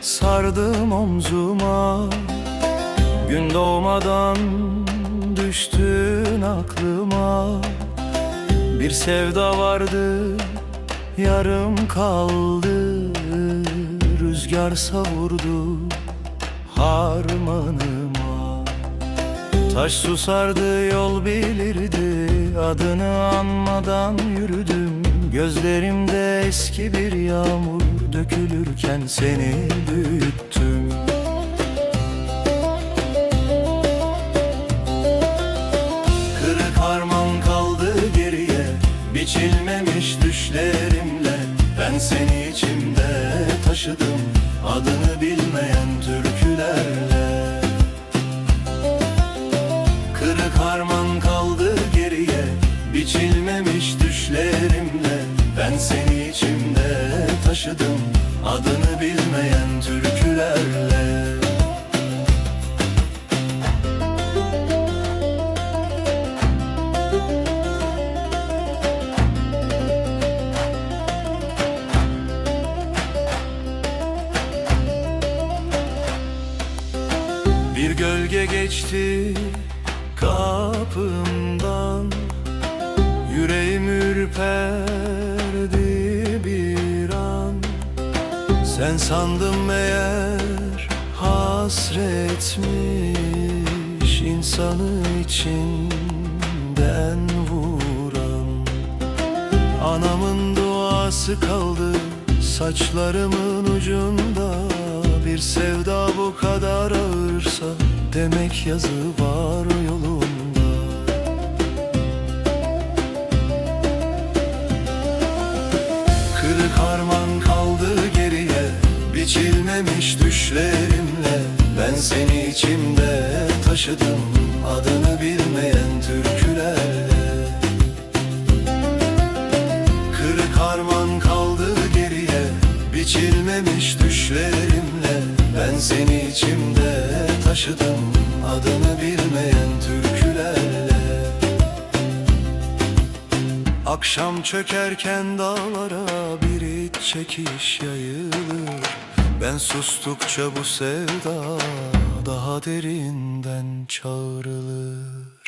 sardım omzuma. Gün doğmadan düştün aklıma. Bir sevda vardı yarım kaldı. Rüzgar savurdu harmanıma. Taş susardı yol bilirdi. Adını anmadan yürüdüm Gözlerimde eski bir yağmur Dökülürken seni büyüttüm. Kırık harman kaldı geriye Biçilmemiş düşlerimle. Ben seni içimde taşıdım Adını bilmeyen taşıdım Adını bilmeyen türkülerle. Bir gölge geçti kapımdan Sen sandım meğer hasretmiş insanı içinden vuran. Anamın duası kaldı saçlarımın ucunda. Bir sevda bu kadar ağırsa demek yazı var yolunda. Kırık harman kaldı Biçilmemiş düşlerimle Ben seni içimde taşıdım Adını bilmeyen türkülerle. Kırık harman kaldı geriye Biçilmemiş düşlerimle Ben seni içimde taşıdım Adını bilmeyen türkülerle. Akşam çökerken dağlara bir iç çekiş yayılır Ben sustukça bu sevda daha derinden çağrılır